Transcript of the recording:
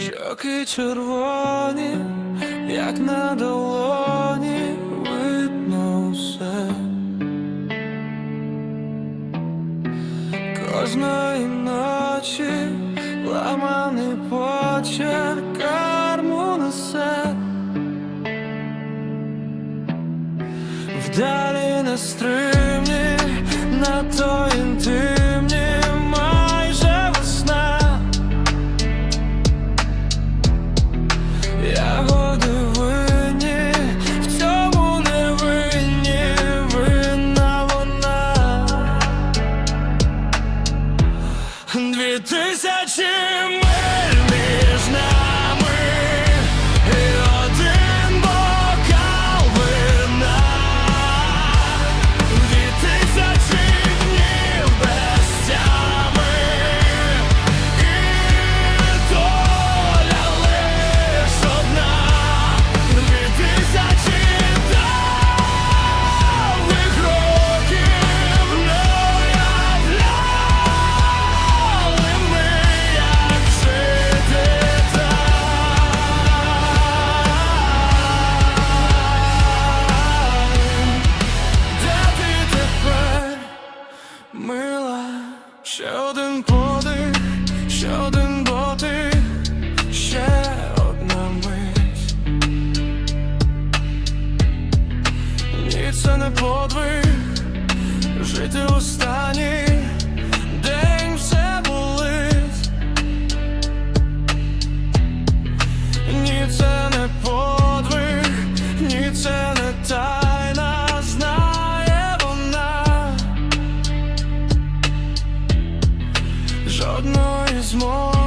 Щоки червоні, як на долоні, видно все. Кожної ночі ламаний почерк карму несе. Вдалі нестримні, надто інтимні, Дві тисячі Це не подвиг, жити останній день все болить. Ні, це не подвиг, ні, це не тайна, знає вона. Жодної змови,